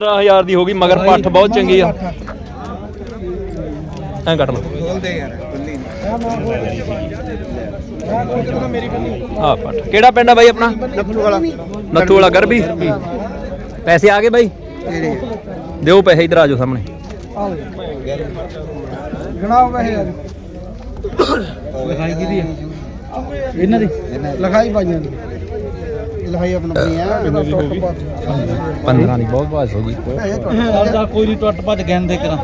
15000 ਦੀ ਹੋ ਗਈ ਮਗਰ ਪੱਠ ਬਹੁਤ ਚੰਗੀ ਆ। ਐਂ ਕੱਟ ਲਓ। ਬੋਲਦੇ ਯਾਰ ਬੱਲੀ ਆ ਪੱਠ। ਕਿਹੜਾ ਪਿੰਡ ਆ ਬਾਈ ਆਪਣਾ? ਨੱਥੂ ਵਾਲਾ। ਨੱਥੂ ਵਾਲਾ ਗਰਬੀ। ਪੈਸੇ ਆ ਗਏ ਬਾਈ? ਦਿਓ ਪੈਸੇ ਇਧਰ ਆ ਜਾਓ ਸਾਹਮਣੇ। ਗਣਾਓ ਵੈਸੇ ਯਾਰ। ਲਿਖਾਈ ਕਿਹਦੀ ਹੈ ਇਹਨਾਂ ਦੀ। ਲਿਖਾਈ ਪਾਈਆਂ ਦੀ। ਲਿਖਾਈ ਆਪਣਾ ਪਾ 15 ਦੀ ਬਹੁਤ ਬਾਤ ਹੋ ਗਈ ਕੋਈ ਨਹੀਂ ਟੁੱਟ ਭੱਜ ਗੈਨ ਦੇ ਕਰਾਂ।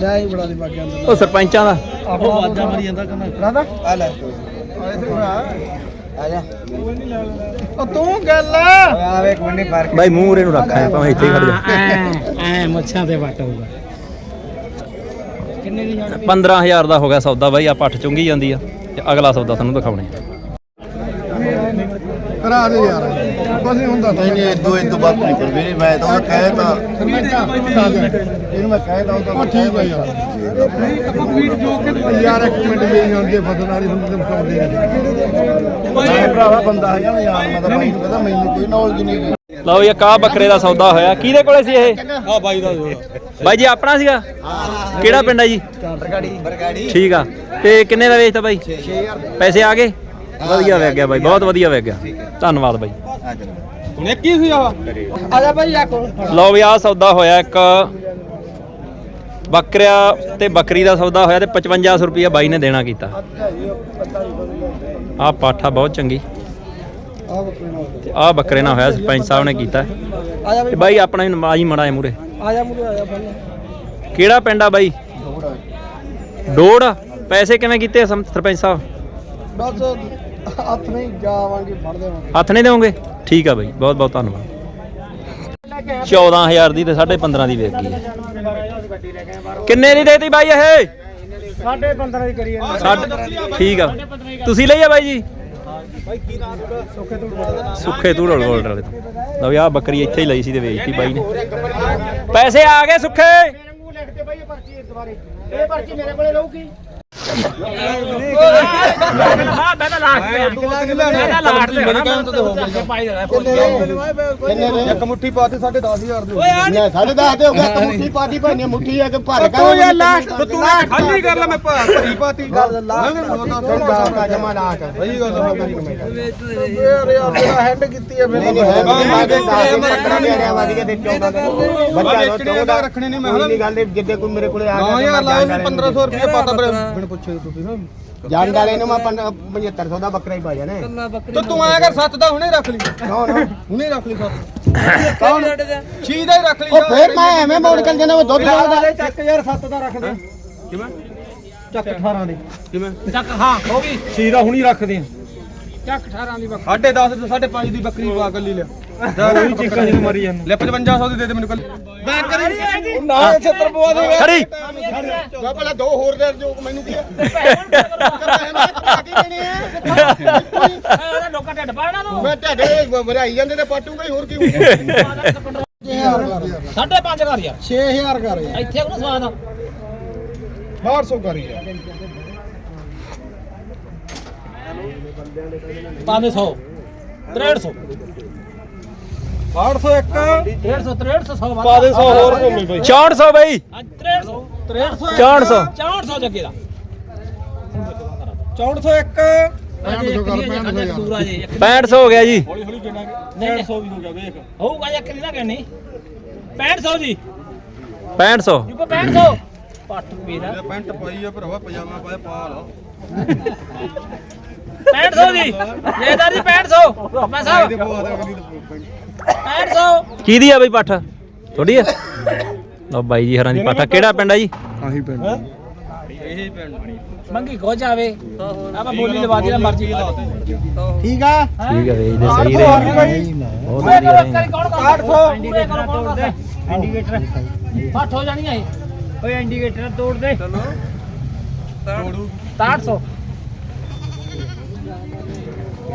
ਲੈ ਹੀ ਬੜਾ ਦੀ ਉਹ ਸਰਪੰਚਾਂ ਦਾ। ਆਪੋ ਆਵਾਜ਼ਾਂ ਮਾਰੀ ਜਾਂਦਾ ਕਹਿੰਦਾ। ਰਾਦਾ ਆ ਲੈ। ਆ ਜਾ। ਉਹ ਤੂੰ ਗੱਲ। ਆ ਵੇ ਕੋਈ ਨਹੀਂ ਫ਼ਰਕ। ਬਾਈ ਮੂੰਹ ਰੇ ਨੂੰ ਰੱਖਾਂ ਭਾਵੇਂ ਇੱਥੇ ਹੀ ਖੜ ਜਾ। ਐ ਐ ਮੱਛਾਂ ਤੇ ਵੱਟ ਹੋਊਗਾ। ਕਿੰਨੇ ਦੀ 15000 ਦਾ ਹੋ ਗਿਆ ਸੌਦਾ ਬਾਈ ਆ ਪੱਠ ਚੁੰਗੀ ਜਾਂਦੀ ਆ। ਤੇ ਅਗਲਾ ਸੌਦਾ ਤੁਹਾਨੂੰ ਦਿਖਾਉਣੇ ਆ। ਕਰਾ ਦੇ ਯਾਰ। ਕੁਝ ਨਹੀਂ ਹੁੰਦਾ। ਨਹੀਂ ਨਹੀਂ ਦੋ ਇੱਕ ਬਾਤ ਨਹੀਂ ਕਰ ਵੀਰੇ ਮੈਂ ਤਾਂ ਕਹਿ ਤਾਂ ਇਹਨੂੰ ਮੈਂ ਕਹਿ ਤਾਂ ਉਹ ਠੀਕ ਹੈ ਯਾਰ। ਯਾਰ ਇੱਕ ਮਿੰਟ ਵੀ ਹੁੰਦੇ ਫਸਲ ਵਾਲੀ ਹੁੰਦੀ ਤੇ ਫਸਾਉਂਦੇ ਨੇ ਮੈਂ ਭਰਾਵਾ ਬੰਦਾ ਹੈਗਾ ਨਾ ਯਾਰ ਮੈਂ ਤਾਂ ਬਾਈ ਨੂੰ ਕਹਿੰਦਾ ਮੈਨੂੰ ਕੋਈ ਨੌਲੇਜ ਨਹੀਂ ਹੈਗੀ। ਲਓ ਜੀ ਕਾ ਬੱਕਰੇ ਦਾ ਸੌਦਾ ਹੋਇਆ। ਕਿਹਦੇ ਕੋਲੇ ਸੀ ਇਹ? ਆ ਬਾਈ ਦਾ ਬਾਈ ਜੀ ਆਪਣਾ ਸੀਗਾ? ਕਿਹੜਾ ਪਿੰਡ ਹੈ ਜੀ? ਬਰਗਾੜੀ। ਬਰਗਾੜੀ ਠੀਕ ਆ। ਤੇ ਕਿੰਨੇ ਦਾ ਵੇਚਤਾ ਬਾਈ? 6000 ਪੈਸੇ ਆ ਗਏ? ਵਧੀਆ ਵੇਚ ਗਿਆ ਬਾਈ ਬਹੁਤ ਵਧੀਆ ਵੇਚ ਗਿਆ। ਧੰਨਵਾਦ ਬਾਈ। ਆ ਚਲੋ ਹੁਣ ਇੱਕ ਹੀ ਸੀ ਆ। ਆ ਜਾ ਭਾਈ ਆ ਕੋਲ। ਲਓ ਵੀ ਆ ਸੌਦਾ ਹੋਇਆ ਇੱਕ। ਬੱਕਰਿਆ ਤੇ ਬੱਕਰੀ ਦਾ ਸੌਦਾ ਹੋਇਆ ਤੇ 5500 ਰੁਪਇਆ ਬਾਈ ਨੇ ਦੇਣਾ ਕੀਤਾ। ਆ ਪਾਠਾ ਬਹੁਤ ਚੰਗੀ। ਆ ਬੱਕਰੇ ਨਾਲ ਤੇ ਆ ਬੱਕਰੇ ਨਾਲ ਹੋਇਆ ਸਰਪੰਚ ਸਾਹਿਬ ਨੇ ਕੀਤਾ। ਆ ਜਾ ਤੇ ਬਾਈ ਆਪਣਾ ਹੀ ਨਮਾਜ਼ ਹੀ ਮੜਾ ਮੂਰੇ। ਆ ਜਾ ਮੁੰਡੇ ਆ ਜਾ ਭਾਈ ਕਿਹੜਾ ਪਿੰਡ ਆ ਬਾਈ? ਡੋੜ। ਪੈਸੇ ਕਿਵੇਂ ਕੀਤੇ ਸਰਪੰਚ ਸਾਹਿਬ? ਬਸ ਹੱਥ ਨਹੀਂ ਜਾਵਾਂਗੇ ਫੜ ਦੇਵਾਂਗੇ। ਹੱਥ ਨਹੀਂ ਦੇਵੋਗੇ? ਠੀਕ ਆ ਬਾਈ ਬਹੁਤ ਬਹੁਤ ਧੰਨਵਾਦ। 14000 ਦੀ ਤੇ 15.5 ਦੀ ਵੇਚ ਗਈ ਹੈ। ਕਿੰਨੇ ਦੀ ਦੇਤੀ ਬਾਈ ਇਹ? ਸਾਡੇ 15 ਦੀ ਕਰੀਏ ਸਾਢੇ ਠੀਕ ਆ। ਤੁਸੀਂ ਲਈ ਆ ਬਾਈ ਜੀ? ਸੁੱਖੇ ਤੂੜਲ ਗੋਲਡ ਵਾਲੇ। ਤੋਂ। ਲਓ ਵੀ ਆਹ ਬੱਕਰੀ ਇੱਥੇ ਹੀ ਲਈ ਸੀ ਤੇ ਵੇਚਤੀ ਬਾਈ ਨੇ। ਪੈਸੇ ਆ ਗਏ ਸੁੱਖੇ? ਇੱਕ ਮੁੱਠੀ ਪਾਤੇ 10500 ਦੇ ਮੈਂ ਸਾਡੇ ਦੱਸ ਦੇ ਹੋ ਗਿਆ ਮੁੱਠੀ ਪਾਟੀ ਭਾਈ ਨੇ ਮੁੱਠੀ ਆ ਕੇ ਭਰ ਕੇ ਤੂੰ ਯਾਰ ਲਾਸਟ ਤੂੰ ਖਾਲੀ ਕਰ ਲੈ ਮੈਂ ਭਰੀ ਪਾਤੀ ਲਾਸਟ ਜਮਾ ਲਾ ਕੇ ਸਹੀ ਗੱਲ ਯਾਰ ਯਾਰ ਮੇਰਾ ਹੈਂਡ ਕੀਤੀ ਹੈ ਬੱਚਾ ਰੱਖਣੇ ਮੈਂ ਕੋਈ ਨਹੀਂ ਗੱਲ ਦੇ ਜਿੱਦੇ ਕੋਈ ਮੇਰੇ ਕੋਲੇ ਆ ਗਿਆ ਯਾਰ ਲਾਓ 1500 ਰੁਪਏ ਪਾਤਾ ਬਿਨ ਪੁੱਛੇ ਤੁਸੀਂ ਨਾ। ਜਾਣ ਵਾਲੇ ਨੂੰ ਮੈਂ 7500 ਦਾ ਬੱਕਰਾ ਹੀ ਪਾ ਜਾਣਾ ਤੇ ਤੂੰ ਆਇਆ ਕਰ ਸੱਤ ਦਾ ਹੁਣੇ ਰੱਖ ਲਈ। ਕੌਣ ਹੁਣੇ ਰੱਖ ਲਈ ਸੱਤ। ਕੌਣ? ਛੀ ਦਾ ਹੀ ਰੱਖ ਲਈ ਉਹ ਫੇਰ ਮੈਂ ਐਵੇਂ ਮੋੜ ਕੇ ਜਾਣਾ ਉਹ ਦੁੱਧ ਦਾ ਚੱਕ ਯਾਰ ਸੱਤ ਦਾ ਰੱਖ ਦੇ। ਕਿਵੇਂ? ਚੱਕ 18 ਦੀ। ਕਿਵੇਂ? ਚੱਕ ਹਾਂ ਹੋ ਗਈ। ਛੀ ਦਾ ਹੁਣੀ ਰੱਖਦੇ ਆ ਚੱਕ 18 ਦੀ ਬੱਕਰੀ। 10.5 ਤੇ 5.5 ਦੀ ਬੱਕਰੀ ਪਾ ਕੱਲੀ ਲਿਆ। ਉਹੀ ਚੀਕਾਂ ਜਿਹਨੂੰ ਮਰੀ ਜਾਂਦੇ। ਲੈ 5500 ਦੀ ਦੇ ਦੇ ਮੈਨੂੰ ਕੱਲ ਮੈਂ ਕਰੀ ਨਾ 76 ਪਵਾ ਦੇ ਖੜੀ। ਮੈਂ ਪਹਿਲਾਂ ਦੋ ਹੋਰ ਦੇ ਜੋ ਮੈਨੂੰ ਕੀ ਮੈਂ ਢੱਡੇ ਵਧਾਈ ਜਾਂਦੇ ਤੇ ਪਾਟੂਗਾ ਹੀ ਹੋਰ ਕੀ ਸਾਢੇ ਪੰਜ ਕਰ ਯਾਰ। 6000 ਕਰ ਯਾਰ। ਇੱਥੇ ਕੋਲ ਸਵਾਦ ਆ। 800 ਕਰ ਯਾਰ। 500 6300 801 150 6300 100 ਪਾ ਦੇ 100 ਹੋਰ ਘੁੰਮੀ ਬਈ। 6400 ਬਾਈ। 6300 6300 6400 6400 ਜੱਗੇ ਦਾ। 6401 ਦੂਰ ਆ ਜੇ 6500 ਹੋ ਗਿਆ ਜੀ। ਹੌਲੀ ਹੌਲੀ ਗਿਣਾਂਗੇ 150 ਵੀ ਹੋ ਗਿਆ ਵੇਖ। ਹੋਊਗਾ ਜਾਂ ਕਿੰਨਾ ਕਹਿਣੀ 6500 ਜੀ। 6500 ਜੁਗੋ 6500 ਪੱਟ ਪੀਰਾ ਪੈਂਟ ਪਾਈ ਆ ਭਰਾਵਾ ਪਜਾਮਾ ਪਾਇਆ ਪਾ ਲਾ 6500 ਜੀ। ਜੇਦਾਰ ਜੀ 6500 ਮੈਂ ਸਾਹਿਬ 6500 ਕਿਹਦੀ ਆ ਬਈ ਪੱਠ? ਥੋੜੀ ਆ? ਲਓ ਬਾਈ ਜੀ ਹਰਾਂ ਦੀ ਪੱਠ ਆ। ਕਿਹੜਾ ਪਿੰਡ ਆ ਜੀ? ਆਹੀ ਪਿੰਡ। ਮੰਗੀ ਖੋ ਜਾਵੇ। ਆਪਾਂ ਬੋਲੀ ਲਵਾ ਦੀ ਨਾ ਮਰਜ਼ੀ ਠੀਕ ਆ? ਠੀਕ ਆ ਵੇਚਦੇ ਸਹੀ ਰਹੇ। ਬਹੁਤ ਵਧੀਆ ਰਹੇ। ਕੌਣ ਕਰਦਾ? 800 ਕੌਣ ਕਰਦਾ? ਇੰਡੀਕੇਟਰ। ਹੋ ਜਾਣੀ ਹੈ ਓਏ ਇੰਡੀਕੇਟਰ ਤੋੜ ਦੇ। ਚਲੋ ਤੋੜੂ 800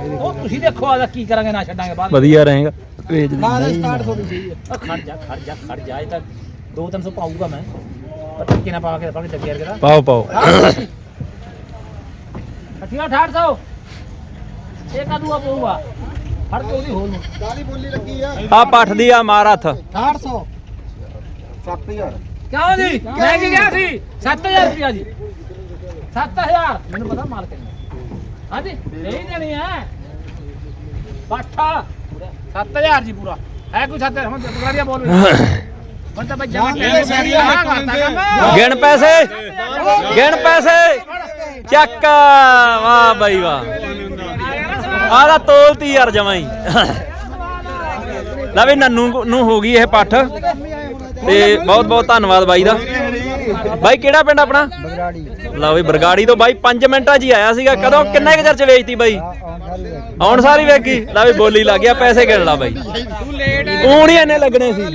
ਉਹ ਤੁਸੀਂ ਦੇਖੋ ਆਦਾ ਕੀ ਕਰਾਂਗੇ ਨਾ ਛੱਡਾਂਗੇ ਬਾਅਦ ਵਧੀਆ ਰਹੇਗਾ। ਵੇਚਦੇ ਨਾ ਨਾ ਸਟਾਰਟ ਹੈ। ਉਹ ਖੜ ਜਾ ਖੜ ਜਾ ਖੜ ਜਾ ਇਹ ਤਾਂ 2-300 ਪਾਊਗਾ ਮੈਂ। ਪਤਾ ਕਿੰਨਾ ਪਾ ਕੇ ਪਾ ਕੇ ਲੱਗੇ ਯਾਰ ਪਾਓ ਪਾਓ। ਅਠੀਆ 800 ਇਹ ਕਦੂਆ ਪਊਗਾ? ਫੜ ਕੇ ਉਹਦੀ ਹੋਲ ਨੂੰ ਕਾਲੀ ਬੋਲੀ ਲੱਗੀ ਆ? ਆ ਪੱਠ ਦੀ ਆ ਮਾਰ ਹੱਥ। 800 7000 ਕਿਉਂ ਜੀ? ਮੈਂ ਕੀ ਗਿਆ ਸੀ? 7000 ਰੁਪਿਆ ਜੀ। 7000 ਮੈਨੂੰ ਪਤਾ ਮਾਲਕ ਨੇ। ਹਾਂਜੀ ਨਹੀਂ ਦੇਣੀ ਹੈ ਬਾਠਾ 7000 ਜੀ ਪੂਰਾ। ਹੈ ਕੋਈ 7000 ਹੁਣ ਬਗਾਰੀਆ ਬੋਲ ਹੁਣ ਤਾਂ ਬੱਜਾ ਮੈਂ ਟਾਈਮ ਸੈਰੀ ਆ ਕਰਤਾ ਕੰਮ। ਗਿਣ ਪੈਸੇ। ਗਿਣ ਪੈਸੇ। ਚੱਕ। ਵਾਹ ਬਾਈ ਵਾਹ। ਆਹ ਦਾ ਤੋਲਤੀ ਯਾਰ ਜਮਾਂ ਹੀ। ਲੈ ਵੀ ਨੰਨੂ ਨੂੰ ਹੋ ਗਈ ਇਹ ਪੱਠ। ਤੇ ਬਹੁਤ ਬਹੁਤ ਧੰਨਵਾਦ ਬਾਈ ਦਾ। ਬਾਈ ਕਿਹੜਾ ਪਿੰਡ ਆਪਣਾ? ਲਓ ਵੀ ਬਰਗਾੜੀ ਤੋਂ ਬਾਈ 5 ਮਿੰਟਾਂ 'ਚ ਹੀ ਆਇਆ ਸੀਗਾ। ਕਦੋਂ? ਕਿੰਨੇ ਕੁ ਚਿਰ 'ਚ ਵੇਚਤੀ ਬਾਈ? ਆਉਣ ਸਾਰੀ ਵੇਖੀ ਲੈ ਵੀ ਬੋਲੀ ਲੱਗ ਗਿਆ ਪੈਸੇ ਗਿਣ ਲਾ ਬਾਈ। ਊਂ ਨੀ ਇੰਨੇ ਲੱਗਣੇ ਸੀ।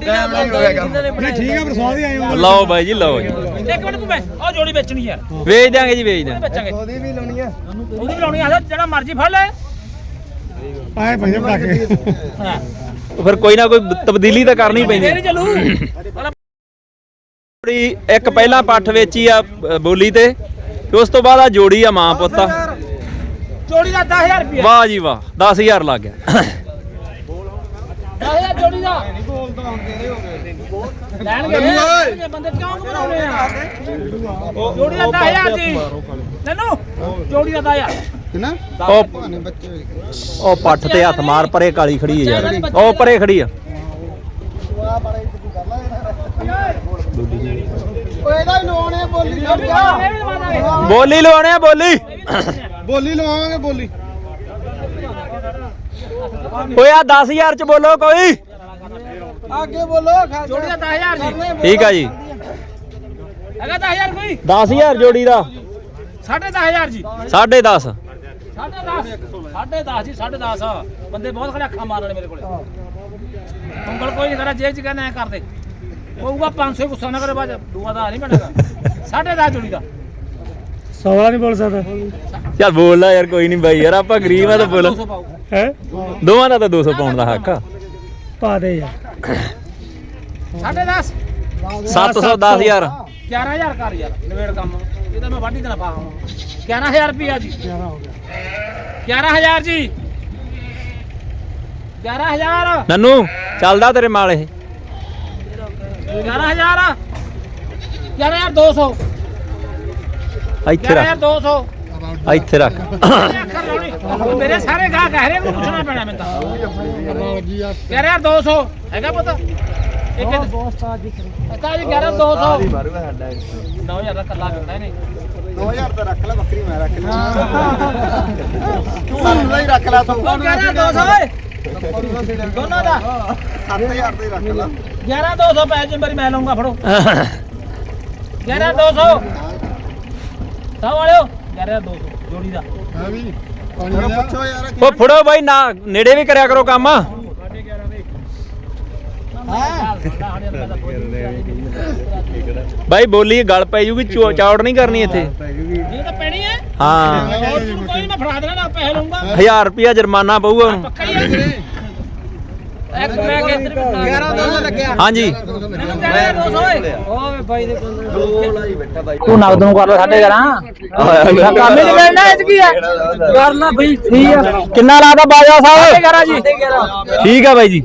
ਠੀਕ ਆ ਪਰ ਸਵਾਦ ਹੀ ਆਏ ਲਓ ਬਾਈ ਜੀ ਲਓ ਜੀ। ਇੱਕ ਮਿੰਟ ਤੂੰ ਬੈ। ਉਹ ਜੋੜੀ ਵੇਚਣੀ ਯਾਰ। ਵੇਚ ਦਿਆਂਗੇ ਜੀ ਵੇਚ ਵੇਚਾਂਗੇ ਉਹਦੀ ਵੀ ਲਾਉਣੀ ਆ ਉਹਦੀ ਵੀ ਲਾਉਣੀ ਆ ਜਿਹੜਾ ਮਰਜ਼ੀ ਫੜ ਲੈ। ਆਏ ਭਈਆ ਬਣਾ ਕੇ। ਹਾਂ। ਫਿਰ ਕੋਈ ਨਾ ਕੋਈ ਤਬਦੀਲੀ ਤਾਂ ਕਰਨੀ ਪੈਂਦੀ। ਹੈ। ਜੋੜੀ ਇੱਕ ਪਹਿਲਾਂ ਪੱਠ ਵੇਚੀ ਆ ਅ, ਬੋਲੀ ਤੇ ਤੇ ਉਸ ਤੋਂ ਬਾਅਦ ਆ ਜੋੜੀ ਆ ਮਾਂ ਪੁੱਤ ਆ ਜੋੜੀ ਦਾ 10000 ਰੁਪਿਆ ਵਾਹ ਜੀ ਵਾਹ 10000 ਲੱਗ ਗਿਆ। 10000 ਜੋੜੀ ਦਾ। ਲੈਣਗੇ। ਲੈਣਗੇ ਬੰਦੇ ਕਿਉਂ ਘਬਰਾਉਣੇ ਆ? ਜੋੜੀ ਦਾ 10000 ਜੀ। ਨਨੂ ਜੋੜੀ ਦਾ 10000 ਕਿੰਨਾ? ਉਹ ਨੇ ਬੱਚੇ ਉਹ ਪੱਠ ਤੇ ਹੱਥ ਮਾਰ ਪਰੇ ਕਾਲੀ ਖੜੀ ਹੈ ਯਾਰ। ਉਹ ਪਰੇ ਖੜੀ ਆ। ਓਏ ਇਹਦਾ ਹੀ ਲਵਾਉਣੇ ਆ। ਬੋਲੀ। ਬੋਲੀ ਲਵਾਉਣੇ ਆ ਬੋਲੀ। ਬੋਲੀ ਲਵਾਵਾਂਗੇ ਬੋਲੀ। ਓਏ ਆ 10000 ਚ ਬੋਲੋ ਕੋਈ। ਅੱਗੇ ਬੋਲੋ ਜੋੜੀ ਦਾ 10000 ਜੀ। ਠੀਕ ਆ ਜੀ। ਹੈਗਾ 10000 ਕੋਈ? 10000 ਜੋੜੀ ਦਾ। 10500 ਜੀ। 10.5 ਸਾਢੇ 10 ਸਾਢੇ 10 ਜੀ ਸਾਢੇ 10 ਬੰਦੇ ਬਹੁਤ ਖੜੇ ਅੱਖਾਂ ਮਾਰਨ ਮੇਰੇ ਕੋਲੇ। ਉਂਗਲ ਕੋਈ ਨਹੀਂ ਕਰਾ ਜੇਬ ਚ ਕਹਿੰਦਾ ਐ ਕਰਦੇ ਹੋਊਗਾ 500 ਗੁੱਸਾ ਨਾ ਕਰੇ ਬਾਜ ਦੂਆ ਦਾ ਨਹੀਂ ਬਣੇਗਾ। ਸਾਢੇ 10 ਜੋੜੀ ਦਾ। ਸਵਾਲ ਨਹੀਂ ਬੋਲ ਸਕਦਾ। ਚੱਲ ਬੋਲ ਲੈ ਯਾਰ ਕੋਈ ਨਹੀਂ ਬਾਈ ਯਾਰ ਆਪਾਂ ਗਰੀਬ ਆ ਤਾਂ ਬੋਲ। 200 ਪਾਓ ਹੈ? ਦੋਵਾਂ ਦਾ ਤਾਂ 200 ਪਾਉਣ ਦਾ ਹੱਕ ਆ। ਪਾ ਦੇ ਯਾਰ। ਸਾਢੇ 10 700 10000 11000 ਕਰ ਯਾਰ ਨਵੇੜ ਕੰਮ। ਇਹ ਤਾਂ ਮੈਂ ਵਾਢੀ ਦੇਣਾ ਪਾ 11000 ਰੁਪਿਆ ਜੀ। 11000 ਜੀ। 11000 ਨੰਨੂ ਚੱਲਦਾ ਤੇਰੇ ਮਾਲ ਇਹ। 11000 11200 ਇੱਥੇ ਰੱਖ। 11200 ਇੱਥੇ ਰੱਖ। ਮੇਰੇ ਸਾਰੇ ਗਾਹ ਕਹਿ ਰਹੇ ਨੂੰ ਪੁੱਛਣਾ ਪੈਣਾ ਮੈਨੂੰ ਤਾਂ। ਕਹਿ ਰਿਹਾ 200 ਹੈਗਾ ਪਤਾ? ਇੱਕ ਅੱਛਾ ਜੀ 11 200 9000 ਦਾ ਕੱਲਾ ਕਰਦਾ ਇਹਨੇ। 2000 ਤਾਂ ਰੱਖ ਲੈ ਬੱਕਰੀ ਮੈਂ ਰੱਖ ਲਈ ਸਾਨੂੰ ਦਾ ਹੀ ਰੱਖ ਲੈ ਤੂੰ ਉਹ ਕਹਿ ਰਿਹਾ 200 ਓਏ। ਦੋਨਾਂ ਦਾ। 7000 ਦਾ ਹੀ ਰੱਖ ਲੈ। 11 200 ਪੈ ਜਿੰਬਰੀ ਮੈਂ ਲਊਂਗਾ ਫੜੋ। 11 200 ਸਭ ਵਾਲਿਓ 11 200 ਜੋੜੀ ਦਾ। ਹਾਂ ਵੀ ਪੁੱਛੋ ਯਾਰ ਉਹ ਫੜੋ ਬਾਈ ਨਾ ਨੇੜੇ ਵੀ ਕਰਿਆ ਕਰੋ ਕੰਮ। ਬਾਈ ਬੋਲੀ ਗੱਲ ਪੈ ਜੂਗੀ ਚੌ- ਚੌੜ ਨਹੀਂ ਕਰਨੀ ਇੱਥੇ। ਇਹ ਤਾਂ ਪੈਣੀ ਹੈ। ਹਾਂ। ਹੋਰ ਤੈਨੂੰ ਕੋਈ ਨਹੀਂ ਮੈਂ ਫੜਾ ਦੇਣਾ ਨਾ ਪੈਸੇ ਲਊਂਗਾ। 1000 ਰੁਪਿਆ ਜੁਰਮਾਨਾ ਪਊਗਾ ਉਹਨੂੰ। ਪੱਕਾ ਹੀ ਹੈ। ਇੱਕ ਮੈਂ ਕਿ ਇੱਧਰ ਵੀ 11 200 ਲੱਗਿਆ। ਹਾਂਜੀ। ਮੈਨੂੰ ਕਹਿ ਰਿਹਾ 200 ਓਏ। ਓਏ ਬਾਈ ਦੇ ਤੂੰ ਨਗਦ ਨੂੰ ਕਰ ਲੋ ਸਾਡੇ ਘਰਾਂ। ਕੰਮ ਹੀ ਨਹੀਂ ਮਿਲਣਾ ਇਹ 'ਚ ਕੀ ਆ? ਕਰ ਲਾ ਬਈ ਠੀਕ ਆ। ਕਿੰਨਾ ਲਾਦਾ ਬਾਜਾ ਸਾਹਿਬ? ਕਰਾ ਜੀ। ਠੀਕ ਆ ਬਾਈ ਜੀ।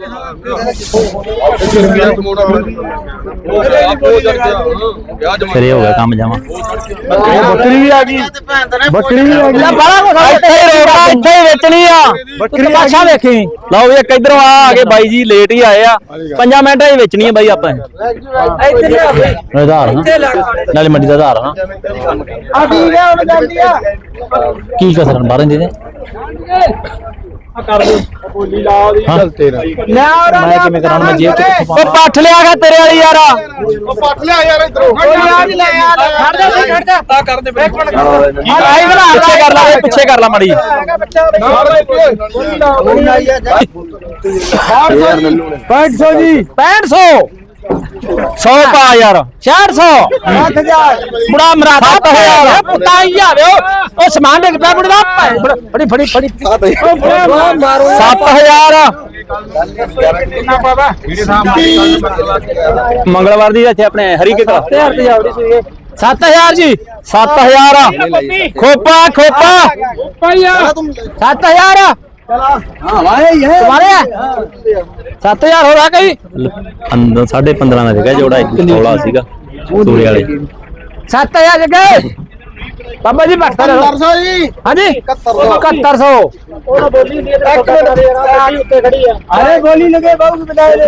ਸਿਰੇ ਹੋ ਗਿਆ ਕੰਮ ਜਾਵਾ। ਬੱਕਰੀ ਵੀ ਆ ਗਈ। ਬੱਕਰੀ ਵੀ ਆ ਗਈ। ਬੜਾ ਕੁਛ ਇੱਥੇ ਹੀ ਰੋਕਾ ਇੱਥੇ ਹੀ ਵੇਚਣੀ ਆ। ਬੱਕਰੀ ਪਾਛਾ ਵੇਖੀ। ਲਓ ਵੀ ਇੱਕ ਇਧਰੋਂ ਆ ਆ ਗਏ ਬਾਈ ਜੀ ਲੇਟ ਹੀ ਆਏ ਆ। ਪੰਜਾਂ ਮਿੰਟਾਂ 'ਚ ਵੇਚਣੀ ਆ ਬਾਈ ਆਪਾਂ। ਇੱਥੇ ਲਿਆ ਬਈ। ਆਧਾਰ ਨਾਲੇ ਮੰਡੀ ਦਾ ਆਧਾਰ ਨਾ ਆ ਠੀਕ ਆ ਹੁਣ ਜਾਂਦੀ ਆ। ਕੀ ਕਸਰਨ ਬਾਹਰ ਦੇ ਦੇ ਲੈ ਉਹਦਾ। ਮੈਂ ਕਿਵੇਂ ਕਰਾਂ ਮੈਂ ਜੇਬ 'ਚ ਕਿੱਥੋਂ ਉਹ ਪੱਠ ਲਿਆ ਗਿਆ ਤੇਰੇ ਵਾਲੀ ਯਾਰ। ਉਹ ਪੱਟ ਲਿਆ ਯਾਰ ਇਧਰੋਂ ਆ ਨਹੀਂ ਲੈ ਆ। ਖੜ ਜਾ ਖੜ ਜਾ ਆ ਕਰ ਦੇ ਇੱਕ ਮਿੰਟ ਆਈ ਬਣਾ ਪਿੱਛੇ ਕਰ ਲਾ ਓਏ, ਪਿੱਛੇ ਕਰ ਲਾ ਮੜੀ। ਬੋਲੀ ਆਈ ਆ ਜਾ। 500 ਜੀ 6500 100 ਪਾ ਯਾਰ। 400 7000 ਬੁੜਾ ਮਰਾਦਾ ਪਿਆ। ਪੁੱਤਾ ਹੀ ਆਵੇ ਉਹ। ਸਮਾਨ ਲੈ ਕੇ ਮੰਗਲਵਾਰ ਦੀ ਇੱਥੇ ਆਪਣੇ ਹਰੀ ਕੇ ਘਰ। ਜੀ। 7000 ਖੋਪਾ ਖੋਪਾ। ਭਈਆ 7000 7000 ਹੋਰ ਆ ਗਈ ਅੰਦਰ 15.5 ਦਾ ਸੀਗਾ ਜੋੜਾ 16 ਸੀਗਾ ਸੂਰੇ ਵਾਲੇ। 7000 ਜਗੇ ਬਾਬਾ ਜੀ ਬੱਟਾ ਹਾਂਜੀ? 7100 ਉਹਨਾਂ ਬੋਲੀ ਨਹੀਂ ਉੱਤੇ ਖੜੀ ਆ। ਅਰੇ ਗੋਲੀ ਲਗੇ ਬਾਬੂ ਬਦਾਏ ਰੇ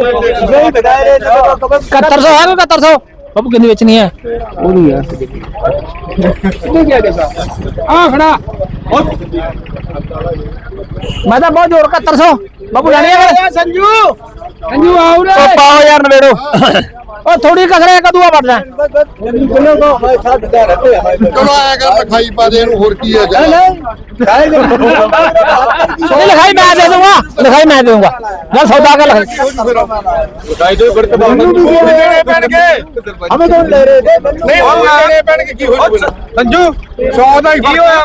ਜਈ ਬਦਾਏ ਰੇ 7100 ਹੈ 7100 ਬਾਬੂ ਕਿੰਨੀ ਵੇਚਣੀ ਹੈ? ਉਹ ਨਹੀਂ ਆ ਕਿੰਨੇ ਕੀ ਆ ਗਿਆ ਆ ਖੜਾ। ਮੈਂ ਤਾਂ ਬਹੁਤ ਜ਼ੋਰ 7100 ਬਾਬੂ ਜਾਣੀ ਆ ਸੰਜੂ! ਸੰਜੂ ਆਉ ਰੇ ਉਹ ਪਾਓ ਯਾਰ ਨਵੇੜੋ। ਉਹ ਥੋੜੀ ਕਸਰੇ ਕਦੂ ਆ ਵੱਢਣਾ ਚਲੋ ਆਇਆ ਕਰ ਲਿਖਾਈ ਪਾ ਦੇ ਇਹਨੂੰ ਹੋਰ ਕੀ ਹੈ ਜਾ। ਨਹੀਂ ਮੈਂ ਦੇ ਦੂੰਗਾ ਲਿਖਾਈ ਮੈਂ ਦੇ ਦੂੰਗਾ ਨਾ ਸੌਦਾ ਕਰ ਲਿਖਾਈ। ਲਿਖਾਈ ਦੋ ਗੜਕ ਦੇਣੇ ਪੈਣਗੇ ਹਮੇ ਤੋਂ ਲੈ ਰਹੇ ਦੇ ਨਹੀਂ ਉਹ ਦੇਣੇ ਪੈਣਗੇ ਕੀ ਹੋਇਆ? ਸੰਜੂ 100 ਕੀ ਹੋਇਆ?